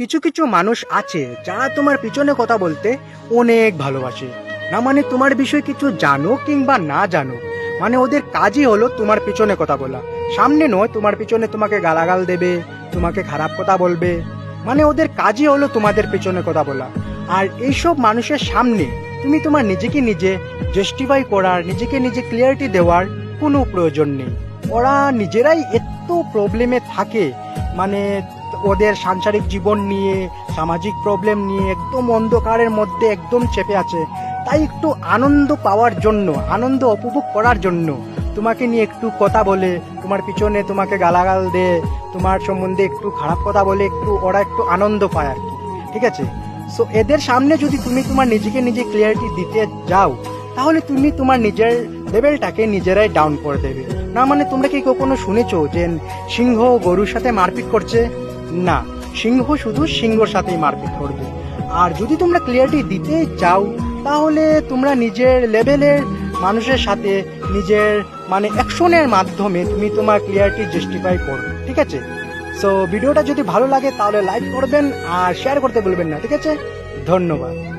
কিছু কিছু মানুষ আছে যারা তোমার পিছনে কথা বলতে অনেক ভালোবাসে। না মানে তোমার বিষয়ে কিছু জানো কিংবা না জানো? মানে ওদের কাজই হলো তোমার পিছনে কথা বলা। সামনে নয়, তোমার পিছনে তোমাকে গালাগাল দেবে, তোমাকে খারাপ কথা বলবে। মানে ওদের কাজই হলো তোমাদের পিছনে কথা বলা। আর এইসব মানুষের সামনে তুমি তোমার নিজেকে নিজে জাস্টিফাই করার, নিজেকে নিজে ক্লিয়ারিটি দেওয়ার কোনো প্রয়োজন নেই। ওরা নিজেরাই এত প্রবলেমে থাকে। মানে ওদের সাংসারিক জীবন নিয়ে, সামাজিক প্রবলেম নিয়ে একদম অন্ধকারের মধ্যে একদম চেপে আছে। তাই একটু আনন্দ পাওয়ার জন্য, আনন্দ উপভোগ করার জন্য তোমাকে নিয়ে একটু কথা বলে, তোমার পিছনে তোমাকে গালাগাল দে, তোমার সম্বন্ধে একটু খারাপ কথা বলে, একটু ওরা একটু আনন্দ পায় আর কি। ঠিক আছে? সো এদের সামনে যদি তুমি তোমার নিজেকে নিজে ক্লিয়ারিটি দিতে যাও, তাহলে তুমি তোমার নিজের লেভেলটাকে নিজেরাই ডাউন করে দেবে। না মানে তোমরা কি কখনো শুনেছো যে সিংহ গরুর সাথে মারপিট করছে? না, সিংহ শুধু সিংহর সাথেই মারপিট করবে। আর যদি তোমরা ক্লিয়ারিটি দিতে চাও, তাহলে তোমরা নিজের লেভেলের মানুষের সাথে নিজের মানে অ্যাকশনের মাধ্যমে তুমি তোমার ক্লিয়ারিটি জাস্টিফাই করবে, ঠিক আছে? সো ভিডিওটা যদি ভালো লাগে, তাহলে লাইক করবেন আর শেয়ার করতে বলবেন না, ঠিক আছে? ধন্যবাদ।